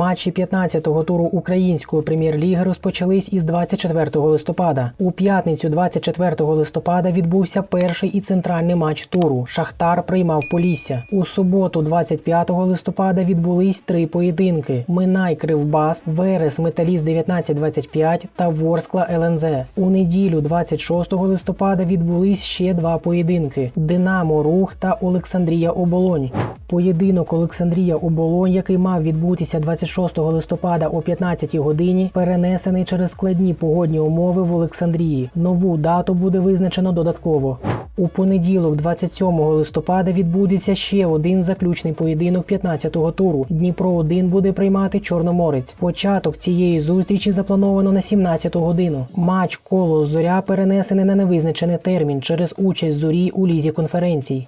Матчі 15-го туру української прем'єр-ліги розпочались із 24 листопада. У п'ятницю, 24 листопада, відбувся перший і центральний матч туру. Шахтар приймав Полісся. У суботу, 25 листопада, відбулись три поєдинки: Минай Кривбас, Верес Металіст 1925 та Ворскла ЛНЗ. У неділю, 26 листопада, відбулись ще два поєдинки: Динамо Рух та Олександрія Оболонь. Поєдинок Олександрія Оболонь, який мав відбутися 26 листопада о 15 годині, перенесений через складні погодні умови в Олександрії. Нову дату буде визначено додатково. У понеділок, 27 листопада, відбудеться ще один заключний поєдинок 15-го туру. Дніпро 1 буде приймати Чорноморець. Початок цієї зустрічі заплановано на 17 годину. Матч коло зоря перенесений на невизначений термін через участь зорі у лізі конференцій.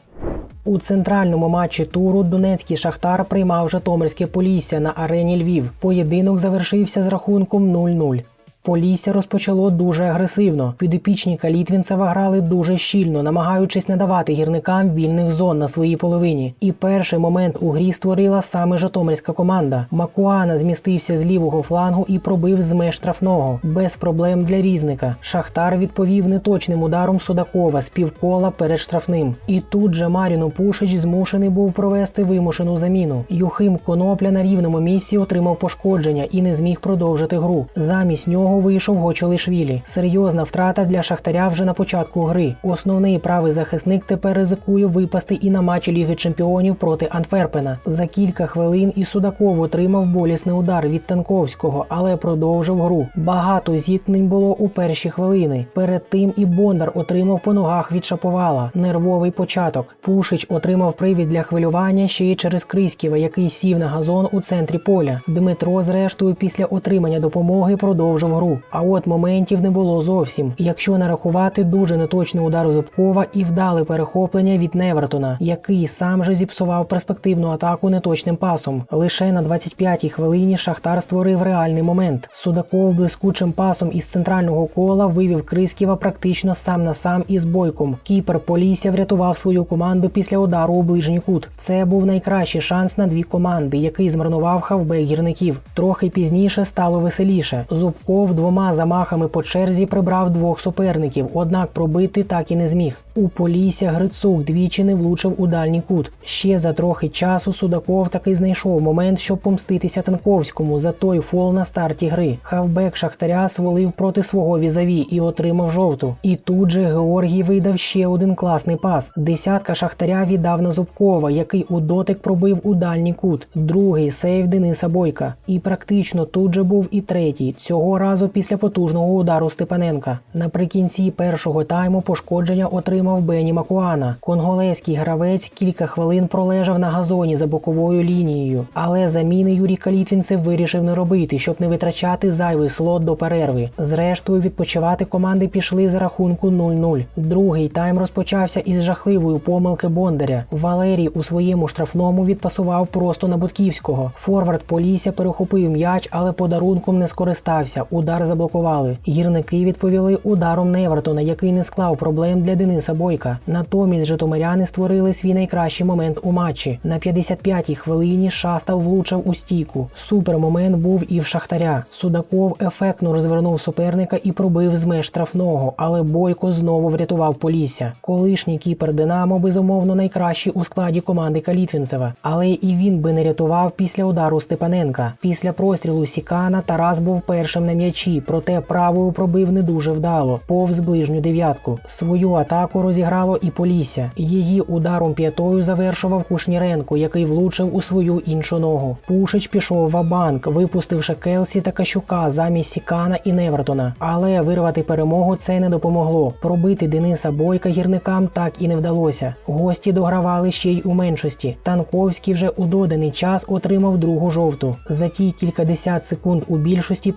У центральному матчі туру Донецький Шахтар приймав Житомирське Полісся на арені Львів. Поєдинок завершився з рахунком 0-0. Полісся розпочало дуже агресивно. Підопічні Калітвінцева грали дуже щільно, намагаючись не давати гірникам вільних зон на своїй половині. І перший момент у грі створила саме Житомирська команда. Макуана змістився з лівого флангу і пробив з меж штрафного без проблем для різника. Шахтар відповів неточним ударом Судакова з півкола перед штрафним. І тут же Маріно Пушич змушений був провести вимушену заміну. Юхим Конопля на рівному місці отримав пошкодження і не зміг продовжити гру. Замість нього вийшов Гочолишвілі. Серйозна втрата для Шахтаря вже на початку гри. Основний правий захисник тепер ризикує випасти і на матчі Ліги Чемпіонів проти Антверпена. За кілька хвилин і Судаков отримав болісний удар від Танковського, але продовжив гру. Багато зіткнень було у перші хвилини. Перед тим і Бондар отримав по ногах від Шаповала. Нервовий початок. Пушич отримав привід для хвилювання ще й через Криськіва, який сів на газон у центрі поля. Дмитро, зрештою, після отримання допомоги продовжив гру. А от моментів не було зовсім. Якщо нарахувати дуже неточний удар Зубкова і вдале перехоплення від Невертона, який сам же зіпсував перспективну атаку неточним пасом. Лише на 25-й хвилині Шахтар створив реальний момент. Судаков блискучим пасом із центрального кола вивів Крисківа практично сам на сам із бойком. Кіпер Полісся врятував свою команду після удару у ближній кут. Це був найкращий шанс на дві команди, який змарнував хавбек гірників. Трохи пізніше стало веселіше. Зубков двома замахами по черзі прибрав двох суперників, однак пробити так і не зміг. У Полісся Грицук двічі не влучив у дальній кут. Ще за трохи часу Судаков таки знайшов момент, щоб помститися Танковському за той фол на старті гри. Хавбек Шахтаря свалив проти свого візаві і отримав жовту. І тут же Георгій видав ще один класний пас. Десятка Шахтаря віддав на Зубкова, який у дотик пробив у дальній кут. Другий сейв Дениса Бойка. І практично тут же був і третій. Цього разу після потужного удару Степаненка. Наприкінці першого тайму пошкодження отримав Бені Макуана. Конголезький гравець кілька хвилин пролежав на газоні за боковою лінією, але заміни Юрій Калітвінцев вирішив не робити, щоб не витрачати зайвий слот до перерви. Зрештою, відпочивати команди пішли за рахунку 0-0. Другий тайм розпочався із жахливої помилки Бондаря. Валерій у своєму штрафному відпасував просто на Бутківського. Форвард Полісся перехопив м'яч, але подарунком не скористався. Удар заблокували. Гірники відповіли ударом Невертона, який не склав проблем для Дениса Бойка. Натомість житомиряни створили свій найкращий момент у матчі. На 55-й хвилині Шастал влучив у стійку. Супермомент був і в Шахтаря. Судаков ефектно розвернув суперника і пробив з меж штрафного, але Бойко знову врятував Полісся. Колишній кіпер Динамо безумовно найкращий у складі команди Калітвінцева, але і він би не рятував після удару Степаненка. Після прострілу Сікана Тарас був першим на м'ячі, проте правою пробив не дуже вдало, повз ближню дев'ятку. Свою атаку розіграло і Полісся. Її ударом п'ятою завершував Кушніренко, який влучив у свою іншу ногу. Пушич пішов в банк, випустивши Келсі та Кащука замість Сікана і Невертона. Але вирвати перемогу це не допомогло. Пробити Дениса Бойка гірникам так і не вдалося. Гості догравали ще й у меншості. Танковський вже у доданий час отримав другу жовту. За ті кількадесят секунд у більшості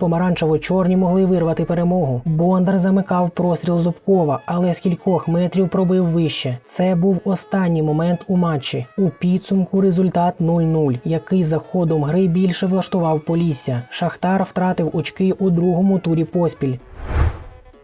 помаранчево-чорні могли вирвати перемогу. Бондар замикав простріл Зубкова, але з кількох метрів пробив вище. Це був останній момент у матчі. У підсумку результат 0-0, який за ходом гри більше влаштував Полісся. Шахтар втратив очки у другому турі поспіль.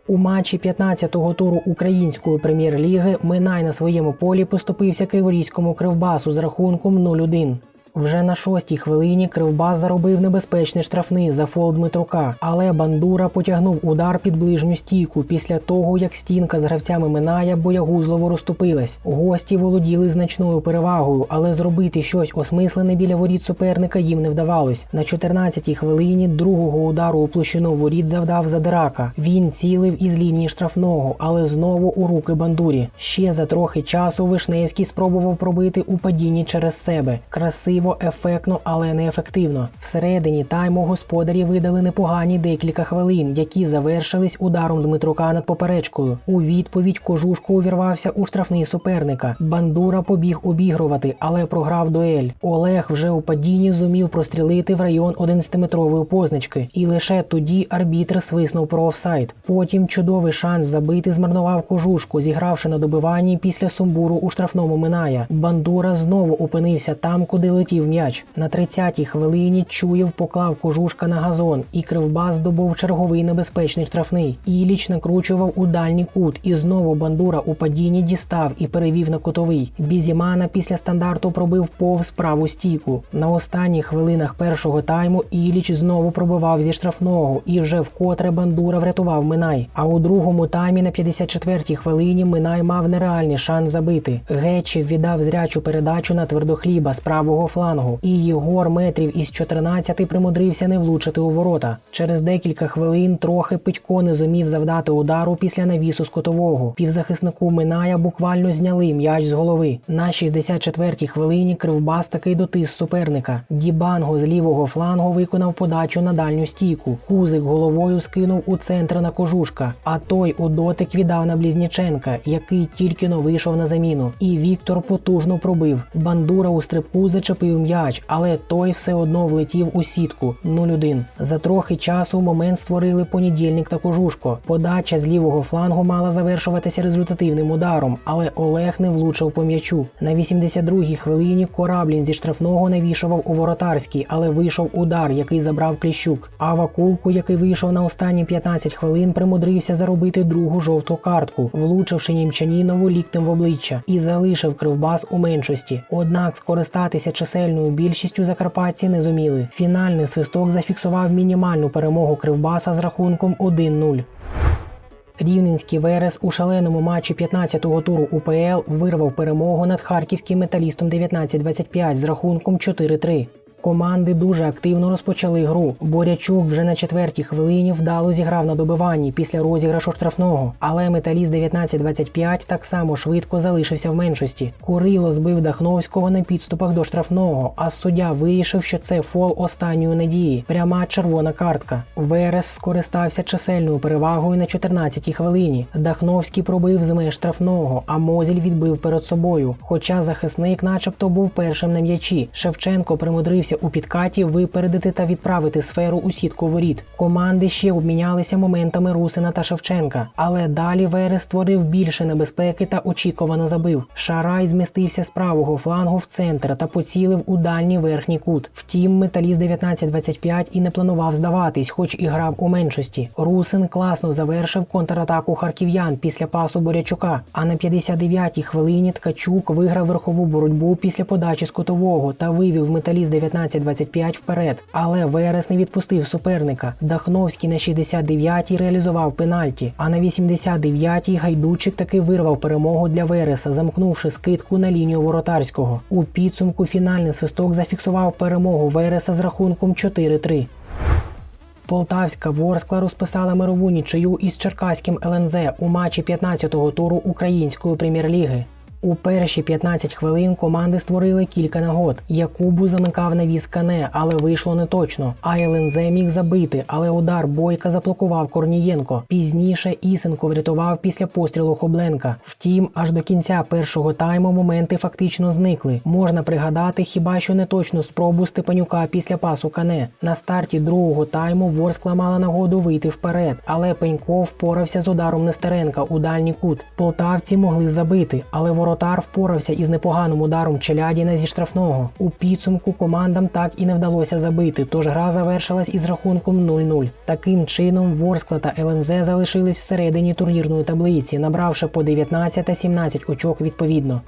У матчі 15-го туру української прем'єр-ліги Минай на своєму полі поступився Криворізькому кривбасу з рахунком 0-1. Вже на шостій хвилині Кривбас заробив небезпечний штрафний за фол Дмитрука, але Бандура потягнув удар під ближню стійку після того, як стінка з гравцями Миная боягузливо розступилась. Гості володіли значною перевагою, але зробити щось осмислене біля воріт суперника їм не вдавалось. На 14-й хвилині другого удару у площину воріт завдав Задирака. Він цілив із лінії штрафного, але знову у руки бандурі. Ще за трохи часу Вишневський спробував пробити у падінні через себе. Красиво, ефектно, але не ефективно. Всередині тайму господарі видали непогані декілька хвилин, які завершились ударом Дмитрука над поперечкою. У відповідь кожушко увірвався у штрафний суперника. Бандура побіг обігрувати, але програв дуель. Олег вже у падінні зумів прострілити в район 11-метрової позначки, і лише тоді арбітр свиснув про офсайд. Потім чудовий шанс забити змарнував кожушку, зігравши на добиванні після сумбуру у штрафному Миная. Бандура знову опинився там, куди летів м'яч. На 30-й хвилині Чуєв поклав кожушка на газон, і Кривбас здобув черговий небезпечний штрафний. Іліч накручував у дальній кут, і знову бандура у падінні дістав і перевів на кутовий. Бізімана після стандарту пробив повз праву стійку. На останніх хвилинах першого тайму Іліч знову пробивав зі штрафного, і вже вкотре бандура врятував Минай. А у другому таймі на 54-й хвилині Минай мав нереальний шанс забити. Гечів віддав зрячу передачу на твердохліба з правого флангу, і Єгор метрів із 14 примудрився не влучити у ворота. Через декілька хвилин трохи Петько не зумів завдати удару після навісу з котового. Півзахиснику Миная буквально зняли м'яч з голови. На 64-й хвилині Кривбас таки дотис суперника. Дібанго з лівого флангу виконав подачу на дальню стійку. Кузик головою скинув у центр на кожушка, а той у дотик віддав на Блізніченка, який тільки но вийшов на заміну. І Віктор потужно пробив. Бандура у стрибку зачепив м'яч, але той все одно влетів у сітку 0-1. За трохи часу момент створили понедільник та кожушко. Подача з лівого флангу мала завершуватися результативним ударом, але Олег не влучив по м'ячу. На 82-й хвилині Кораблін зі штрафного навішував у воротарський, але вийшов удар, який забрав Кліщук. А Вакулку, який вийшов на останні 15 хвилин, примудрився заробити другу жовту картку, влучивши німчанінову ліктем в обличчя і залишив кривбас у меншості. Однак скористатися чисельною більшістю закарпатці не зуміли. Фінальний свисток зафіксував мінімальну перемогу кривбаса з рахунком 1-0. Рівненський Верес у шаленому матчі 15-го туру УПЛ вирвав перемогу над харківським металістом 19-25 з рахунком 4-3. Команди дуже активно розпочали гру. Борячук вже на четвертій хвилині вдало зіграв на добиванні після розіграшу штрафного, але металіст 19-25 так само швидко залишився в меншості. Курило збив Дахновського на підступах до штрафного, а суддя вирішив, що це фол останньої надії. Пряма червона картка. Верес скористався чисельною перевагою на 14-й хвилині. Дахновський пробив з меж штрафного, а Мозіль відбив перед собою. Хоча захисник, начебто, був першим на м'ячі. Шевченко примудрився у підкаті випередити та відправити сферу у сітку воріт. Команди ще обмінялися моментами Русина та Шевченка, але далі Верес створив більше небезпеки та очікувано забив. Шарай змістився з правого флангу в центр та поцілив у дальній верхній кут. Втім, металіст 19-25 і не планував здаватись, хоч і грав у меншості. Русин класно завершив контратаку харків'ян після пасу Борячука. А на 59-й хвилині Ткачук виграв верхову боротьбу після подачі з котового та вивів металіст 19-25 вперед. Але Верес не відпустив суперника. Дахновський на 69-й реалізував пенальті. А на 89-й гайдучик таки вирвав перемогу для Вереса, замкнувши скидку на лінію воротарського. У підсумку фінальний свисток зафіксував перемогу Вереса з рахунком 4-3. Полтавська Ворскла розписала мирову нічию із Черкаським ЛНЗ у матчі 15-го туру Української прем'єр-ліги. У перші 15 хвилин команди створили кілька нагод. Якубу замикав навіс Кане, але вийшло не точно. А ЛНЗ міг забити, але удар бойка заблокував Корнієнко. Пізніше Ісенко врятував після пострілу Хобленка. Втім, аж до кінця першого тайму моменти фактично зникли. Можна пригадати хіба що неточну спробу Степанюка після пасу Кане. На старті другого тайму Ворскла мала нагоду вийти вперед, але Пенько впорався з ударом Нестеренка у дальній кут. Полтавці могли забити, але воротар впорався із непоганим ударом Челядіна зі штрафного. У підсумку командам так і не вдалося забити, тож гра завершилась із рахунком 0-0. Таким чином Ворскла та ЛНЗ залишились всередині турнірної таблиці, набравши по 19 та 17 очок відповідно.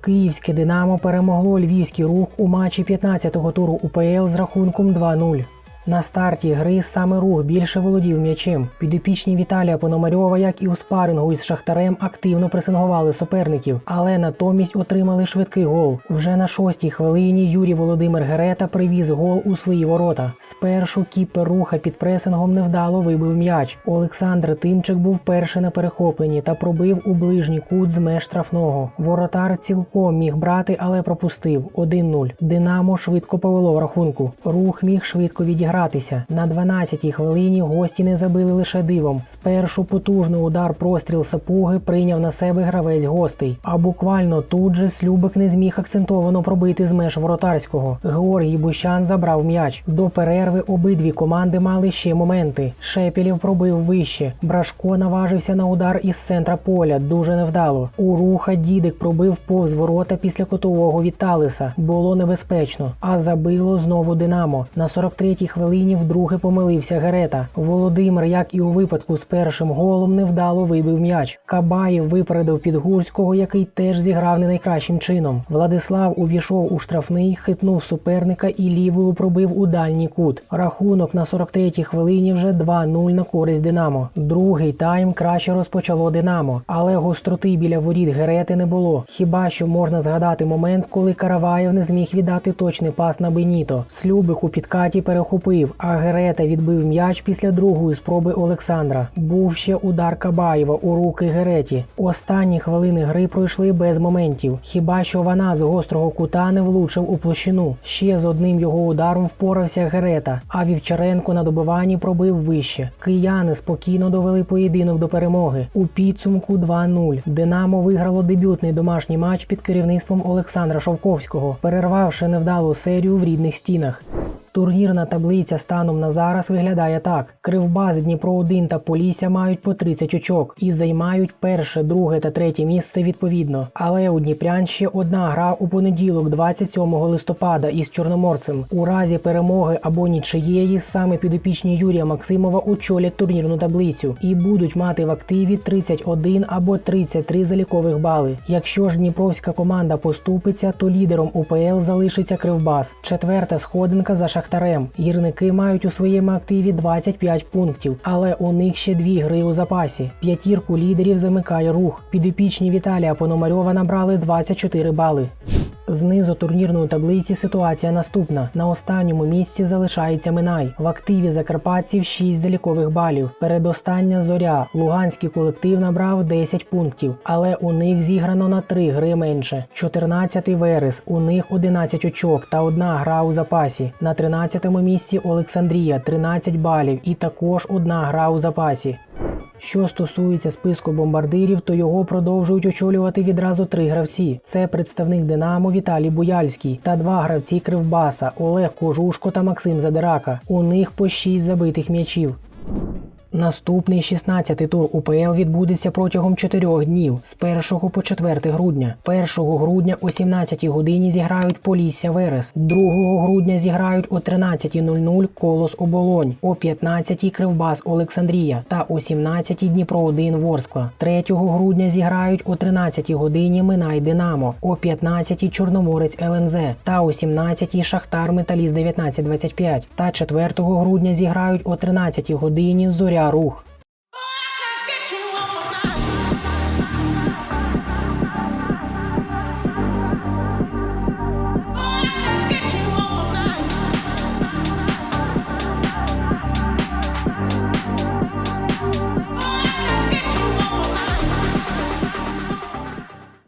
Київське Динамо перемогло львівський рух у матчі 15-го туру УПЛ з рахунком 2-0. На старті гри саме рух більше володів м'ячем. Підопічні Віталія Пономарьова, як і у спарингу із Шахтарем, активно пресингували суперників, але натомість отримали швидкий гол. Вже на шостій хвилині Юрій Володимир Герета привіз гол у свої ворота. Спершу кіпер руха під пресингом невдало вибив м'яч. Олександр Тимчик був перший на перехопленні та пробив у ближній кут з меж штрафного. Воротар цілком міг брати, але пропустив 1-0. Динамо швидко повело в рахунку. Рух міг швидко відігратися. На 12-й хвилині гості не забили лише дивом. Спершу потужний удар простріл сапуги прийняв на себе гравець гостей. А буквально тут же Слюбик не зміг акцентовано пробити з меж воротарського. Георгій Бущан забрав м'яч. До перерви обидві команди мали ще моменти. Шепілів пробив вище. Брашко наважився на удар із центра поля. Дуже невдало. У руха дідик пробив повз ворота після котового від Талиса. Було небезпечно. А забило знову Динамо. На 43-й хвилині вдруге помилився Герета. Володимир, як і у випадку з першим голом, невдало вибив м'яч. Кабаєв випередив Підгурського, який теж зіграв не найкращим чином. Владислав увійшов у штрафний, хитнув суперника і лівою пробив у дальній кут. Рахунок на 43-й хвилині вже 2-0 на користь Динамо. Другий тайм краще розпочало Динамо, але гостроти біля воріт Герети не було. Хіба що можна згадати момент, коли Караваєв не зміг віддати точний пас на Беніто. Слюбик у підкаті перехопив, а Герета відбив м'яч після другої спроби Олександра. Був ще удар Кабаєва у руки Гереті. Останні хвилини гри пройшли без моментів. Хіба що вона з гострого кута не влучив у площину. Ще з одним його ударом впорався Герета, а Вівчаренко на добиванні пробив вище. Кияни спокійно довели поєдинок до перемоги. У підсумку 2-0. Динамо виграло дебютний домашній матч під керівництвом Олександра Шовковського, перервавши невдалу серію в рідних стінах. Турнірна таблиця станом на зараз виглядає так: Кривбас, Дніпро 1 та Полісся мають по 30 очок і займають перше, друге та третє місце відповідно. Але у Дніпрян ще одна гра у понеділок, 27 листопада, із Чорноморцем. У разі перемоги або нічиєї саме підопічні Юрія Максимова очолять турнірну таблицю і будуть мати в активі 31 або 33 залікових бали. Якщо ж дніпровська команда поступиться, то лідером УПЛ залишиться Кривбас. Четверта сходинка за Шахтарем. Гірники мають у своєму активі 25 пунктів, але у них ще дві гри у запасі. П'ятірку лідерів замикає рух. Підопічні Віталія Пономарьова набрали 24 бали. Знизу турнірної таблиці ситуація наступна: на останньому місці залишається Минай. В активі закарпатців 6 залікових балів. Передостання зоря. Луганський колектив набрав 10 пунктів, але у них зіграно на 3 гри менше. 14-й Верес. У них 11 очок та одна гра у запасі. На 13-му місці Олександрія 13 балів і також одна гра у запасі. Що стосується списку бомбардирів, то його продовжують очолювати відразу три гравці: це представник Динамо Віталій Буяльський та два гравці Кривбаса Олег Кожушко та Максим Задирака. У них по шість забитих м'ячів. Наступний 16-й тур УПЛ відбудеться протягом 4 днів з 1 по 4 грудня. 1 грудня о 17 годині зіграють Полісся Верес. 2 грудня зіграють о 13.00 Колос Оболонь, о 15 Кривбас Олександрія та о 17 Дніпро 1 Ворскла. 3 грудня зіграють о 13 годині Минай Динамо, о 15 Чорноморець ЛНЗ та о 17 Шахтар Металіст 1925. Та 4 грудня зіграють о 13 годині Зоря Рух.